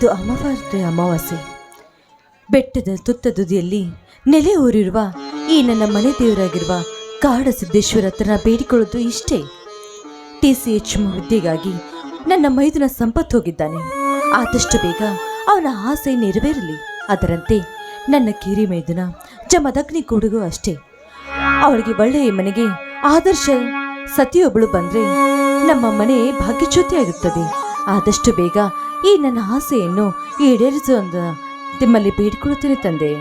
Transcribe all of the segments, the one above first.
ಇಂದು ಅಮಾವಾಸ್ಯೆ ಅಮಾವಾಸ್ಯೆ. ಬೆಟ್ಟದ ತುತ್ತ ತುದಿಯಲ್ಲಿ ನೆಲೆ ಊರಿರುವ ಈ ನನ್ನ ಮನೆ ದೇವರಾಗಿರುವ ಕಾಡ ಸಿದ್ದೇಶ್ವರ ಹತ್ರ ಬೇಡಿಕೊಳ್ಳೋದು ಇಷ್ಟೇ. ಟಿ ಸಿ ಎಚ್ ಹುದ್ದೆಗಾಗಿ ನನ್ನ ಮೈದುನ ಸಂಪತ್ತು ಹೋಗಿದ್ದಾನೆ. ಆದಷ್ಟು ಬೇಗ ಅವನ ಆಸೆ ನೆರವೇರಲಿ. ಅದರಂತೆ ನನ್ನ ಕಿರಿ ಮೈದುನ ಜಮದಗ್ನಿ ಕೊಡುಗು ಅಷ್ಟೇ. ಅವಳಿಗೆ ಒಳ್ಳೆಯ ಮನೆಗೆ ಆದರ್ಶ ಸತಿಯೊಬ್ಬಳು ಬಂದ್ರೆ ನಮ್ಮ ಮನೆ ಭಾಗ್ಯಚ್ಯುತಿ ಆಗುತ್ತದೆ ಆದಷ್ಟು ಬೇಗ ಈ ನನ್ನ ಆಸೆಯನ್ನು ಈಡೇರಿಸುವ ನಿಮ್ಮಲ್ಲಿ ಬೇಡಿಕೊಳ್ಳುತ್ತೇನೆ ತಂದೆ.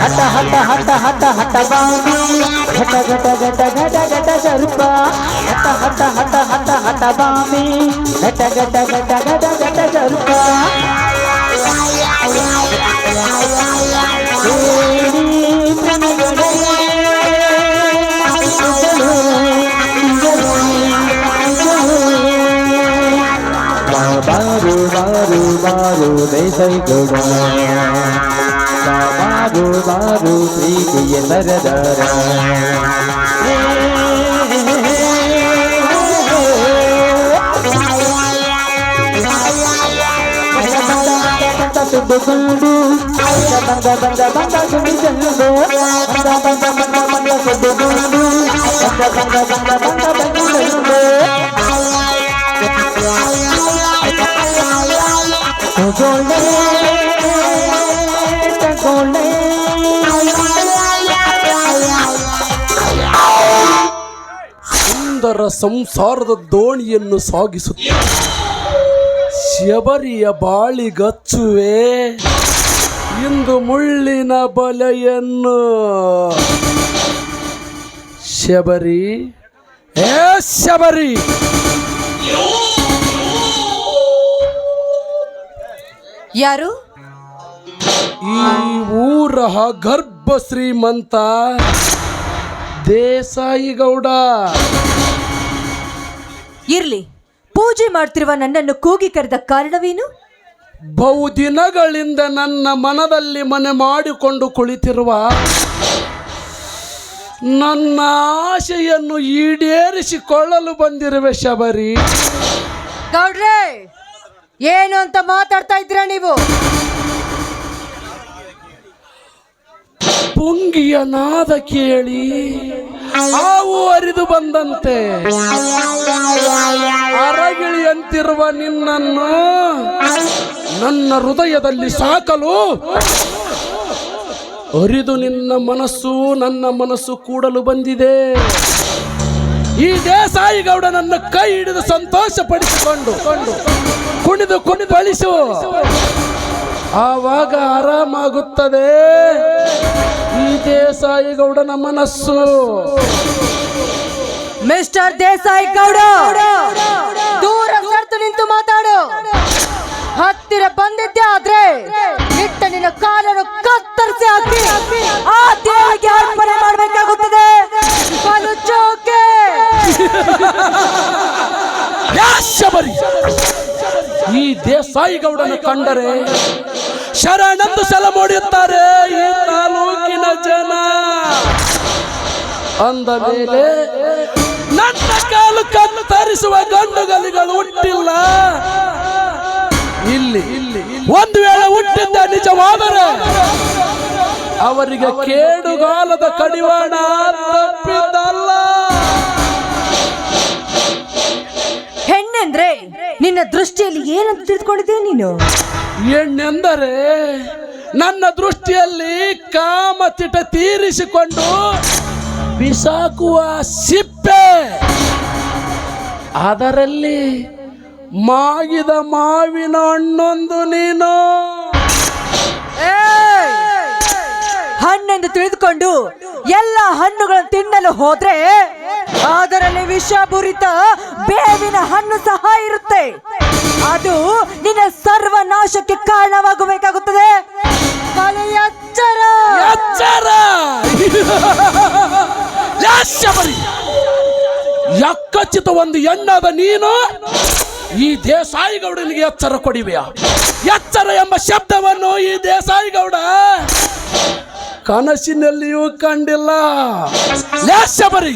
ಹಠ ಹಠ ಹಠ ಹಠ ಹಠ ಬಾಂಬಿ ಘಟ ಘಟ ಘಟ ಘಟ ಘಟ ಸರ್ಪ ಹಠ ಹಠ ಹಠ ಹಠ ಹಠ ಬಾಂಬಿ ಘಟ ಘಟ ಘಟ ಘಟ ಘಟ ಸರ್ಪ ಬಾರು ಬಾರು ದೇಸೈ ಗೌಡ ಬಾರು ಬಾರು ಪ್ರೀತಿಯ ಸರದಾರ ಸುದ್ದುಕೊಂಡು ಬಂದ ಬಂದ ಬಂದ ಸುಮಿಸಲು ಬಂದ ಬಂದ ಬಂದ ಬಂದ ಸುದ್ದುಕೊಂಡು ಬಂದ ಬಂದ ಬಂದ ಬಂದ ಸಂಸಾರದ ದೋಣಿಯನ್ನು ಸಾಗಿಸುತ್ತ. ಶಬರಿಯ ಬಾಳಿಗಚ್ಚುವೆ ಇಂದು ಮುಳ್ಳಿನ ಬಲೆಯನ್ನು. ಶಬರಿ ಏ ಶಬರಿ! ಯಾರು? ಈ ಊರ ಗರ್ಭ ಶ್ರೀಮಂತ ದೇಸಾಯಿ ಗೌಡ ಇರ್ಲಿ. ಪೂಜೆ ಮಾಡ್ತಿರುವ ನನ್ನನ್ನು ಕೂಗಿ ಕರೆದ ಕಾರಣವೇನು? ಬಹುದಿನಗಳಿಂದ ನನ್ನ ಮನದಲ್ಲಿ ಮನೆ ಮಾಡಿಕೊಂಡು ಕುಳಿತಿರುವ ನನ್ನ ಆಶೆಯನ್ನು ಈಡೇರಿಸಿಕೊಳ್ಳಲು ಬಂದಿರುವ ಶಬರಿ. ಗೌಡ್ರೆ ಏನು ಅಂತ ಮಾತಾಡ್ತಾ ಇದ್ದೀರಾ ನೀವು? ಪುಂಗಿಯ ನಾದ ಕೇಳಿ. ಹಾವು ಅರಿದು ಬಂದಂತೆ. ಅರಗಿಳಿಯಂತಿರುವ ನಿನ್ನನ್ನು ನನ್ನ ಹೃದಯದಲ್ಲಿ ಸಾಕಲು ಅರಿದು ನಿನ್ನ ಮನಸ್ಸು ನನ್ನ ಮನಸ್ಸು ಕೂಡಲು ಬಂದಿದೆ. ಈ ದೇಸಾಯಿ ಗೌಡ ನನ್ನ ಕೈ ಹಿಡಿದು ಸಂತೋಷ ಪಡಿಸಿಕೊಂಡು ಕುಣಿದು ಕುಣಿದು ಅಳಿಸು. ಆವಾಗ ಆರಾಮಾಗುತ್ತದೆ. ಈ ಗೌಡ ಗೌಡನ ಮನಸ್ಸು. ಮಿಸ್ಟರ್ ದೇಸಾಯಿ ಗೌಡ ದೂರ ಸರ್ತು ನಿಂತು ಮಾತಾಡು. ಹತ್ತಿರ ಬಂದಿದ್ದೆ ಆದ್ರೆ ನಿಟ್ಟ ನಿನ್ನ ಕಾಲನ್ನು ಕತ್ತರಿಸಿ ಹಾಕಿ ಆ ದೇವರಿಗೆ ಅರ್ಪಣೆ ಮಾಡಬೇಕಾಗುತ್ತದೆ. ಬಲು ಚೌಕೆ. ಯಾ ಈ ದೇಸಾಯಿ ಗೌಡನ ಕಂಡರೆ ಶರಣಂದು ಸಲ ಮೂಡಿಯುತ್ತಾರೆ. ಅಂದ ಮೇಲೆ ನನ್ನ ಕಾಲು ಕತ್ತರಿಸುವ ಗಂಡುಗಲಿಗಳು ಹುಟ್ಟಿಲ್ಲ. ಇಲ್ಲಿ ಇಲ್ಲಿ ಒಂದು ವೇಳೆ ಹುಟ್ಟಿದ್ದ ನಿಜವಾದರೆ ಅವರಿಗೆ ಕೇಡುಗಾಲದ ಕಡಿವಾಣ ತಪ್ಪಿದ್ದಲ್ಲ. ಹೆಣ್ಣೆಂದ್ರೆ ನಿನ್ನ ದೃಷ್ಟಿಯಲ್ಲಿ ಏನಂತ ತಿಳ್ಕೊಂಡಿದ್ದೀಯ ನೀನು? ಹೆಣ್ಣೆಂದರೆ ನನ್ನ ದೃಷ್ಟಿಯಲ್ಲಿ ಕಾಮತಿಟ ತೀರಿಸಿಕೊಂಡು ಬಿಸಾಕುವ ಸಿಪ್ಪೆ. ಅದರಲ್ಲಿ ಮಾಗಿದ ಮಾವಿನ ಹಣ್ಣೊಂದು ನೀನು. ಹಣ್ಣೆಂದು ತಿಳಿದುಕೊಂಡು ಎಲ್ಲ ಹಣ್ಣುಗಳನ್ನು ತಿನ್ನಲು ಹೋದ್ರೆ ಅದರಲ್ಲಿ ವಿಷಪೂರಿತ ಬೇವಿನ ಹಣ್ಣು ಸಹ ಇರುತ್ತೆ. ಅದು ನಿನ್ನ ಸರ್ವನಾಶಕ್ಕೆ ಕಾರಣವಾಗಬೇಕಾಗುತ್ತದೆ. ಎಚ್ಚರ. ಶಬರಿ ಯಕ್ಕಚಿತ ಒಂದು ಹೆಣ್ಣಾದ ನೀನು? ಈ ದೇಸಾಯಿ ಗೌಡನಿಗೆ ಎಚ್ಚರ ಕೊಡಿವೆಯಾ? ಎಚ್ಚರ ಎಂಬ ಶಬ್ದವನ್ನು ಈ ದೇಸಾಯಿ ಗೌಡ ಕನಸಿನಲ್ಲಿಯೂ ಕಂಡಿಲ್ಲ. ಲೇಶಬರಿ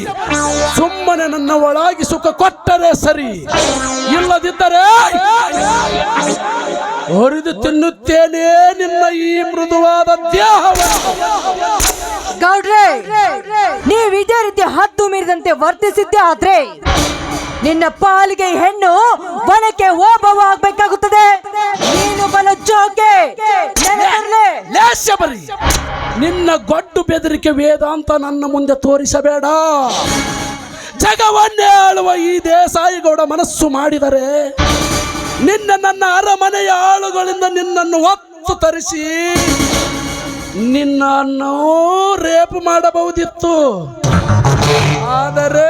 ಸುಮ್ಮನೆ ನನ್ನ ಒಳಗಿ ಸುಖ ಕೊಟ್ಟರೆ ಸರಿ. ಇಲ್ಲದಿದ್ದರೆ ಹೊರಿದು ತಿನ್ನುತ್ತೇನೆ ನಿನ್ನ ಈ ಮೃದುವಾದ ದೇಹವ. ಗೌಡ್ರೆ ನೀವ್ ಇದೇ ರೀತಿ ಹದ್ದು ಮೀರಿದಂತೆ ವರ್ತಿಸಿದ್ದೆ ಆದ್ರೆ ನಿನ್ನ ಪಾಲಿಗೆ ಹೆಣ್ಣು ಬಲಕ್ಕೆ ಓಬವ ಆಗ್ಬೇಕಾಗುತ್ತದೆ ನೀನು ಬಲ ಜೋಕೆ ಬರಿ. ನಿನ್ನ ಗೊಡ್ಡು ಬೆದರಿಕೆ ವೇದಾಂತ ನನ್ನ ಮುಂದೆ ತೋರಿಸಬೇಡ. ಜಗವನ್ನೇ ಆಳುವ ಈ ದೇಸಾಯಿಗೌಡ ಮನಸ್ಸು ಮಾಡಿದರೆ, ನಿನ್ನ ನನ್ನ ಅರಮನೆಯ ಆಳುಗಳಿಂದ ನಿನ್ನನ್ನು ಒತ್ತು ತರಿಸಿ ನಿನ್ನನ್ನು ರೇಪ್ ಮಾಡಬಹುದಿತ್ತು. ಆದರೆ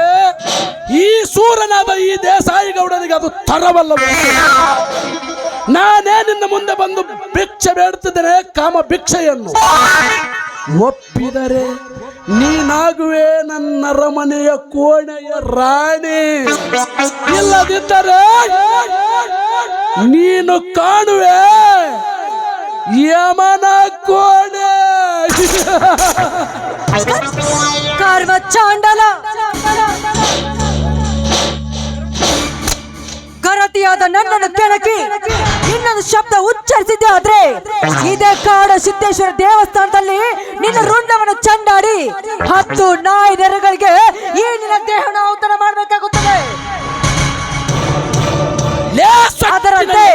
ಈ ಸೂರನಾದ ಈ ದೇಸಾಯಿಗೌಡನಿಗೆ ಅದು ತರವಲ್ಲ ನಾನೇ ನಿನ್ನ ಮುಂದೆ ಬಂದು ಭಿಕ್ಷೆ ಬೇಡುತ್ತಿದ್ದೇನೆ ಕಾಮ ಭಿಕ್ಷೆಯನ್ನು. ಒಪ್ಪಿದರೆ ನೀನಾಗುವೆ ನನ್ನ ರಮನೆಯ ಕೋಣೆಯ ರಾಣಿ. ಇಲ್ಲದಿದ್ದರೆ ನೀನು ಕಾಣುವೆ. ಯಮನ ಕೋಣೆ. ಕಾರ್ವ ಚಾಂಡಲ. ಕರತಿಯಾದ ನನ್ನನ್ನು ಕೆಣಕಿ ಇನ್ನೊಂದು ಶಬ್ದ ಉಚ್ಚರಿಸಿದ್ದೆ ಆದ್ರೆ ಇದೇ ಕಾಡ ಸಿದ್ದೇಶ್ವರ ದೇವಸ್ಥಾನದಲ್ಲಿ ನಿನ್ನ ರುಂಡವನ್ನು ಚಂಡಾಡಿ ಹತ್ತು ನಾಯಿ ನೆರೆಗಳಿಗೆ ಈ ನಿನ್ನ ದೇಹನ ಮಾಡಬೇಕಾಗುತ್ತದೆ. ಅದರಂತೆ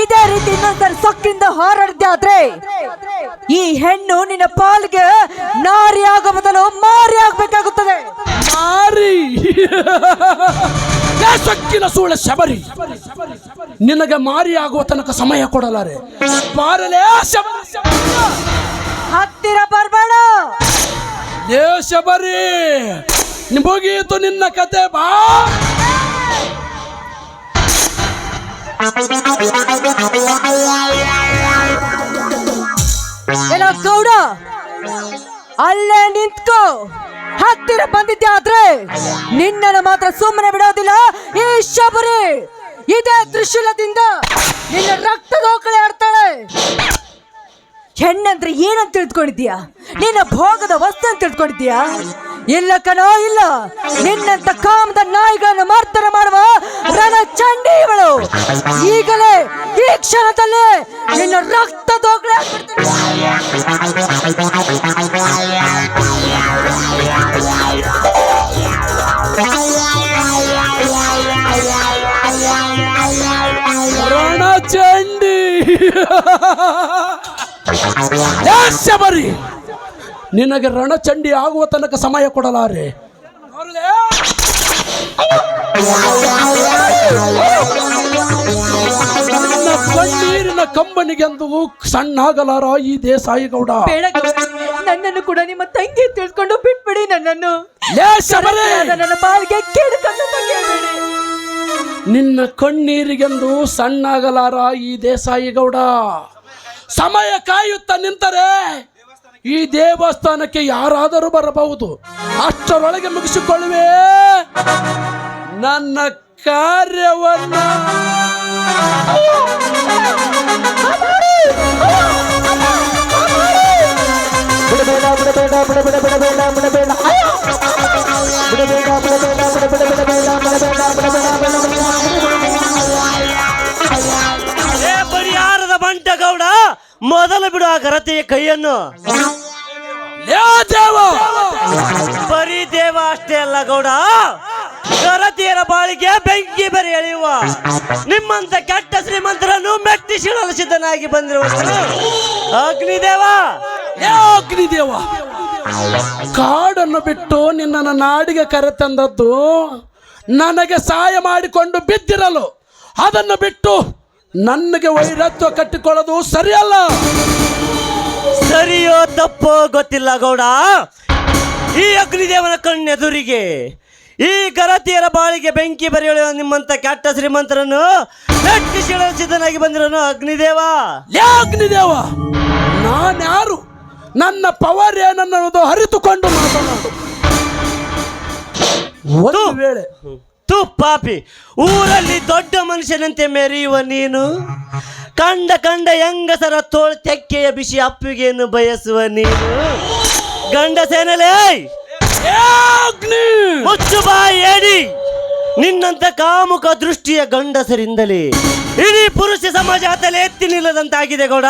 ಇದೇ ರೀತಿ ಇನ್ನೊಂದ್ಸರಿ ಸೊಕ್ಕಿಂದ ಹಾರಾಡಿದ್ದೆ ಆದ್ರೆ ಈ ಹೆಣ್ಣು ನಿನ್ನ ಪಾಲ್ಗೆ ನಾರಿ ಆಗೋ ಬದಲು ಮಾರಿ ಆಗ್ಬೇಕಾಗುತ್ತದೆ. ಮಾರಿ. ಸೊಕ್ಕಿನ ಸೂಳ ಶಬರಿ? ನಿನಗೆ ಮಾರಿ ಆಗುವ ತನಕ ಸಮಯ ಕೊಡಲಾರೆ. ಮಾರಲೇ ಹತ್ತಿರ ಬರ್ಬೇಡ. ಏ ಶಬರಿ ಮುಗೀತು ನಿನ್ನ ಕತೆ ಬಾ. ಗೌಡ, ಅಲ್ಲೇ ನಿಂತ್ಕೋ. ಹತ್ತಿರ ಬಂದಿದ್ದೆ ಆದ್ರೆ ನಿನ್ನನ್ನು ಮಾತ್ರ ಸುಮ್ಮನೆ ಬಿಡೋದಿಲ್ಲ, ಈ ಶಬರಿ. ಇದೇ ತ್ರಿಶೂಲದಿಂದ ನಿನ್ನ ರಕ್ತದೋಕಳೆ ಆಡ್ತಾಳೆ. ಹೆಣ್ಣಂದ್ರೆ ಏನಂತ ತಿಳ್ಕೊಂಡಿದ್ಯಾ ನಿನ್ನ ಭೋಗದ ವಸ್ತು ಅಂತ ತಿಳ್ಕೊಂಡಿದ್ಯಾ ಇಲ್ಲ ಕಣೋ ಇಲ್ಲ. ನಿನ್ನಂತ ಕಾಮದ ನಾಯಿಗಳನ್ನು ಮಾರ್ತರ ಮಾಡುವ ರಣ ಚಂಡಿ ಇವಳು ಈಗಲೇ ಈ ಕ್ಷಣದಲ್ಲೇ ನಿನ್ನ ರಕ್ತ ದೋಗ್ಲೆ ರಣ ರಣಚಂಡಿ. ಲೇ ಶಬರಿ ನಿನಗೆ ರಣಚಂಡಿ ಆಗುವ ತನಕ ಸಮಯ ಕೊಡಲಾರೆ. ನನ್ನ ಕಣ್ಣೀರಿನ ಕಂಬನಿಗೆಂದು ಸಣ್ಣಾಗಲಾರ ಈ ದೇಸಾಯಿಗೌಡ. ಬೇಡ. ನನ್ನನ್ನು ಕೂಡ ನಿಮ್ಮ ತಂಗಿ ತಿಳ್ಕೊಂಡು ಬಿಟ್ಬಿಡಿ ನನ್ನನ್ನು. ಲೇ ಶಬರಿ! ಕರೆಕ್ಟಾದ ನನ್ನ ಬಾಳಿಗೆ ಕೇಡು ನಿನ್ನ ಕಣ್ಣೀರಿಗೆಂದು ಸಣ್ಣಾಗಲಾರ ಈ ದೇಸಾಯಿಗೌಡ. ಸಮಯ ಕಾಯುತ್ತಾ ನಿಂತರೆ. ಈ ದೇವಸ್ಥಾನಕ್ಕೆ ಯಾರಾದರೂ ಬರಬಹುದು. ಅಷ್ಟರೊಳಗೆ ಮುಗಿಸಿಕೊಳ್ಳುವೆ. ನನ್ನ ಕಾರ್ಯವನ್ನ. ಪರಿಹಾರದ ಬಂಟ ಗೌಡ ಮೊದಲು ಬಿಡು ಆ ಗರತೆಯ ಕೈಯನ್ನು. ಬರೀ ದೇವ ಅಷ್ಟೇ ಅಲ್ಲ ಗೌಡ. ಗರತಿಯರ ಬಾಳಿಗೆ ಬೆಂಕಿ ಬರೀ ಎಳೆಯುವ. ನಿಮ್ಮಂತ ಕೆಟ್ಟ ಶ್ರೀಮಂತರನ್ನು ಮೆಟ್ಟಿ ಸಿಡಲು ಸಿದ್ಧನಾಗಿ ಬಂದಿರುವ ಅಗ್ನಿದೇವ ಅಗ್ನಿದೇವ? ಕಾಡನ್ನು ಬಿಟ್ಟು ನಿನ್ನನ್ನು ನಾಡಿಗೆ ಕರೆತಂದದ್ದು ನನಗೆ ಸಹಾಯ ಮಾಡಿಕೊಂಡು ಬಿದ್ದಿರಲು. ಅದನ್ನು ಬಿಟ್ಟು ನನಗೆ ವೈರತ್ವ ಕಟ್ಟಿಕೊಳ್ಳೋದು ಸರಿಯಲ್ಲ. ಸರಿಯೋ ತಪ್ಪೋ ಗೊತ್ತಿಲ್ಲ ಗೌಡ. ಈ ಅಗ್ನಿದೇವನ ಕಣ್ಣೆದುರಿಗೆ ಈ ಗರತಿಯರ ಬಾಳಿಗೆ ಬೆಂಕಿ ಬರೆಯಲು ನಿಮ್ಮಂತ ಕೆಟ್ಟ ಶ್ರೀಮಂತರನ್ನು ಸಿದ್ಧನಾಗಿ ಬಂದಿರೋನು ಅಗ್ನಿದೇವ. ಯಾ ಅಗ್ನಿದೇವ ನಾನ್ಯಾರು? ನನ್ನ ಪವರ್ ಏನನ್ನೋದು ಅರಿತುಕೊಂಡು ಮಾತನಾಡು. ಒಂದು ವೇಳೆ ತು ಪಾಪಿ. ಊರಲ್ಲಿ ದೊಡ್ಡ ಮನುಷ್ಯನಂತೆ ಮೆರೆಯುವ ನೀನು. ಕಂಡ ಕಂಡ ಹೆಂಗಸರ ತೋಳ್ ತೆಕ್ಕೆಯ ಬಿಸಿ ಅಪ್ಪಿಗೆಯನ್ನು ಬಯಸುವ ನೀನು. ಮುಚ್ಚು ಬಾಯಿ ಏಡಿ! ನಿನ್ನಂತ ಕಾಮುಕ ದೃಷ್ಟಿಯ ಗಂಡಸರಿಂದಲೇ. ಇಡೀ ಪುರುಷ ಸಮಾಜ ಹತ್ತಲೇ ಎತ್ತಿ ನಿಲ್ಲದಂತಾಗಿದೆ ಗೌಡ.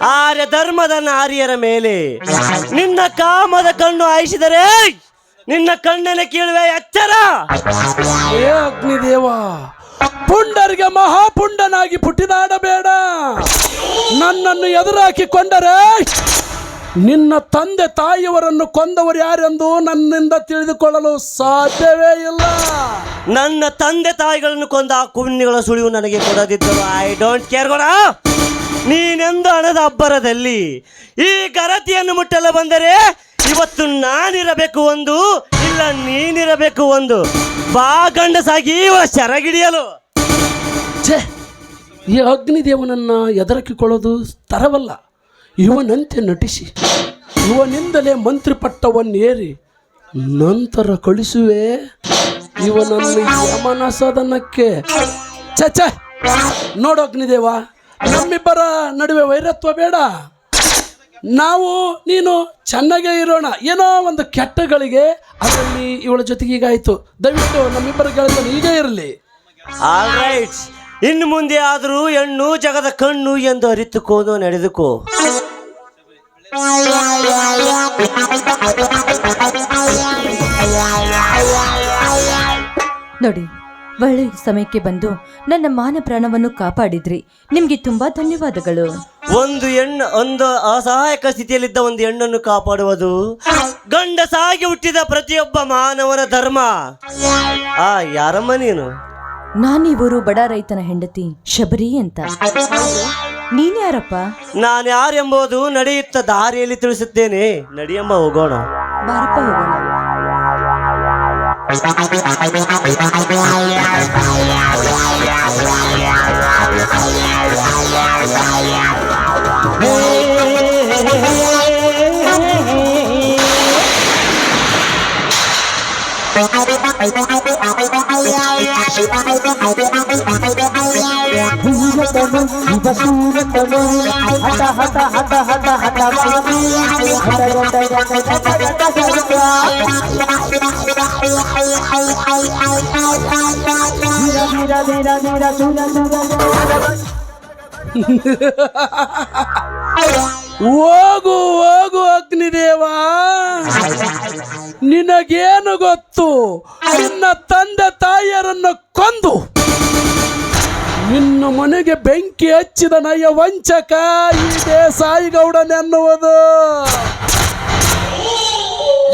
ಆರ್ಯ ಧರ್ಮದ ಆರ್ಯರ ಮೇಲೆ. ನಿನ್ನ ಕಾಮದ ಕಣ್ಣು ಆಯಿಸಿದರೆ ನಿನ್ನ ಕಣ್ಣನೆ ಕೇಳುವೆ ಎಚ್ಚರ ಏ ಅಗ್ನಿದೇವ ಪುಂಡರಿಗೆ ಮಹಾಪುಂಡನಾಗಿ ಪುಟಿದಾಡಬೇಡ ನನ್ನನ್ನು ಎದುರಾಕಿಕೊಂಡರೆ ನಿನ್ನ ತಂದೆ ತಾಯಿಯವರನ್ನು ಕೊಂದವರು ಯಾರೆಂದು ನನ್ನಿಂದ ತಿಳಿದುಕೊಳ್ಳಲು ಸಾಧ್ಯವೇ ಇಲ್ಲ. ನನ್ನ ತಂದೆ ತಾಯಿಗಳನ್ನು ಕೊಂದ ಆ ಕುಣ್ಣಿಗಳ ಸುಳಿವು ನನಗೆ ಕೊಡದಿದ್ದರು ಐ ಡೋಂಟ್ ಕೇರ್ ಗೋಡ ನೀನೆಂದು ಹಣದ ಅಬ್ಬರದಲ್ಲಿ ಈ ಗರತಿಯನ್ನು ಮುಟ್ಟಲು ಬಂದರೆ ಇವತ್ತು ನಾನಿರಬೇಕು ಒಂದು, ಇಲ್ಲ ನೀನಿರಬೇಕು ಒಂದು. ಬಾ ಗಂಡಸಾಗಿ ಶರಗಿಡಿಯಲು. ಈ ಅಗ್ನಿದೇವನನ್ನ ಎದರಕಿಕೊಳ್ಳೋದು ತರವಲ್ಲ. ಇವನಂತೆ ನಟಿಸಿ. ಇವನಿಂದಲೇ ಮಂತ್ರಿ ಪಟ್ಟವನ್ನೇರಿ ನಂತರ ಕಳಿಸುವೆ. ಇವನನ್ನು ಯಮನ ಸದನಕ್ಕೆ. ಛೆ ಛೆ, ನೋಡು ಅಗ್ನಿದೇವ. ನಮ್ಮಿಬ್ಬರ ನಡುವೆ ವೈರತ್ವ ಬೇಡ. ನಾವು ನೀನು ಚೆನ್ನಾಗೇ ಇರೋಣ. ಏನೋ ಒಂದು ಕೆಟ್ಟಗಳಿಗೆ ಅದರಲ್ಲಿ ಇವಳ ಜೊತೆಗೆ ಈಗಾಯ್ತು ದಯವಿಟ್ಟು ನಮ್ಮಿಬ್ಬರ ಗೆಳೆತನ ಈಗೇ ಇರಲಿ. ಆಲ್ ರೈಟ್ ಇನ್ನು ಮುಂದೆ ಆದರೂ ಹೆಣ್ಣು ಜಗದ ಕಣ್ಣು ಎಂದು ಅರಿತುಕೋದು ನಡೆದುಕೋ. ನೋಡಿ ಒಳ್ಳೆ ಸಮಯಕ್ಕೆ ಬಂದು ನನ್ನ ಮಾನ ಪ್ರಾಣವನ್ನು ಕಾಪಾಡಿದ್ರಿ. ನಿಮ್ಗೆ ತುಂಬಾ ಧನ್ಯವಾದಗಳು. ಒಂದು ಹೆಣ್ಣು ಒಂದು ಅಸಹಾಯಕ ಸ್ಥಿತಿಯಲ್ಲಿದ್ದ ಒಂದು ಹೆಣ್ಣನ್ನು ಕಾಪಾಡುವುದು ಗಂಡಸಾಗಿ ಹುಟ್ಟಿದ ಪ್ರತಿಯೊಬ್ಬ ಮಾನವನ ಧರ್ಮ. ಆ ಯಾರಮ್ಮ ನೀನು? ನಾನಿವರು ಬಡ ರೈತನ ಹೆಂಡತಿ ಶಬರಿ ಅಂತ. ನೀನ್ಯಾರಪ್ಪ ನಾನು ಯಾರೆಂಬುದು ನಡೆಯುತ್ತ ದಾರಿಯಲ್ಲಿ ತಿಳಿಸುತ್ತೇನೆ. ನಡಿಯಮ್ಮ ಹೋಗೋಣ. ಬಾರಪ್ಪ ಹೋಗೋಣ. Bye. ಹೋಗು ಹೋಗು ಅಗ್ನಿದೇವ. ನಿನಗೇನು ಗೊತ್ತು? ನಿನ್ನ ತಂದೆ ತಾಯಿಯರನ್ನು ಮನೆಗೆ ಬೆಂಕಿ ಹಚ್ಚಿದ ನಯ ವಂಚಕ ಈ ದೇಸಾಯಿಗೌಡನೆನ್ನುವುದು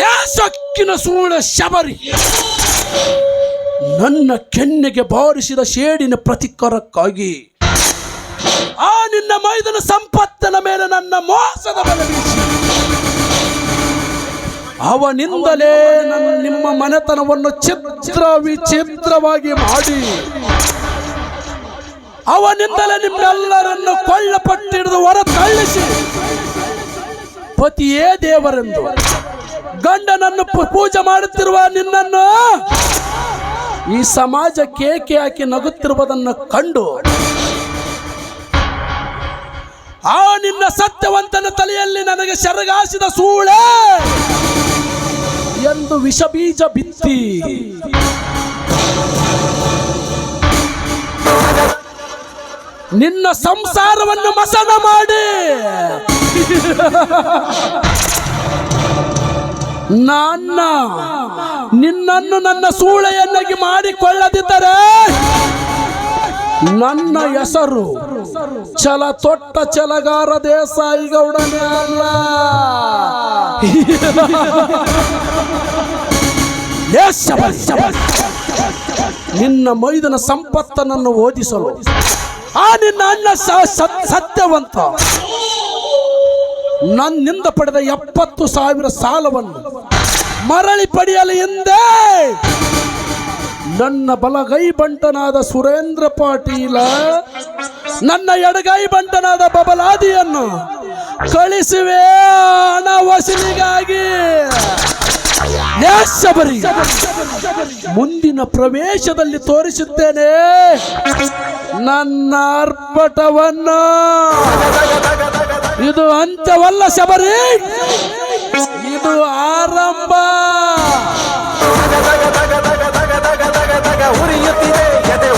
ಯಾ ಸೊಕ್ಕಿನ ಸೂಳ ಶಬರಿ. ನನ್ನ ಕೆನ್ನೆಗೆ ಬಾರಿಸಿದ ಶೇಡಿನ ಪ್ರತಿಕಾರಕ್ಕಾಗಿ ಆ ನಿನ್ನ ಮೈದನ ಸಂಪತ್ತಿನ ಮೇಲೆ ನನ್ನ ಮೋಸದ ಬಲೆ ಬೀಸಿ. ಅವನಿಂದಲೇ ನನ್ನ ನಿಮ್ಮ ಮನೆತನವನ್ನು ಚಿತ್ರ ವಿಚಿತ್ರವಾಗಿ ಮಾಡಿ. ಅವನಿಂದಲೇ ನಿಮ್ಮೆಲ್ಲರನ್ನು ಕೊಳ್ಳಪಟ್ಟಿಡಿದು ಹೊರ ತಳ್ಳಿಸಿ ಪತಿಯೇ ದೇವರೆಂದು. ಗಂಡನನ್ನು ಪೂಜೆ ಮಾಡುತ್ತಿರುವ ನಿನ್ನನ್ನು ಈ ಸಮಾಜ ಕೇಕೆ ಹಾಕಿ ನಗುತ್ತಿರುವುದನ್ನು ಕಂಡು. ಆ ನಿನ್ನ ಸತ್ಯವಂತನ ತಲೆಯಲ್ಲಿ ನನಗೆ ಸೆರಗಾಸಿದ ಸೂಳೆ ಎಂದು ವಿಷಬೀಜ ಬಿತ್ತಿ. ನಿನ್ನ ಸಂಸಾರವನ್ನು ಮಸಣ ಮಾಡಿ ನನ್ನ ನಿನ್ನನ್ನು ನನ್ನ ಸೂಳೆಯನ್ನಾಗಿ ಮಾಡಿಕೊಳ್ಳದಿದ್ದರೆ ನನ್ನ ಹೆಸರು ಛಲ ತೊಟ್ಟ ಛಲಗಾರ ದೇಸಾಯಿಗೌಡನೇ ಅಲ್ಲ. ನಿನ್ನ ಮೈದನ ಸಂಪತ್ತನನ್ನು ಓದಿಸಲು ಆ ನಿನ್ನ ಅಣ್ಣ ಸತ್ಯವಂತ. ನನ್ನಿಂದ ಪಡೆದ ಎಪ್ಪತ್ತು ಸಾವಿರ ಸಾಲವನ್ನು ಮರಳಿ ಪಡೆಯಲು ಎಂದೇ ನನ್ನ ಬಲಗೈ ಬಂಟನಾದ ಸುರೇಂದ್ರ ಪಾಟೀಲ, ನನ್ನ ಎಡಗೈ ಬಂಟನಾದ ಬಬಲಾದಿಯನ್ನು ಕಳಿಸುವೆ ಹಣ ವಸೂಲಿಗಾಗಿ. ಶಬರಿ ಮುಂದಿನ ಪ್ರವೇಶದಲ್ಲಿ ತೋರಿಸುತ್ತೇನೆ ನನ್ನ ಅರ್ಪಟವನ್ನ ಇದು ಅಂತ್ಯವಲ್ಲ ಶಬರಿ. ಇದು ಆರಂಭ. ಉರಿಯುತ್ತಿದೆ ಎದೆ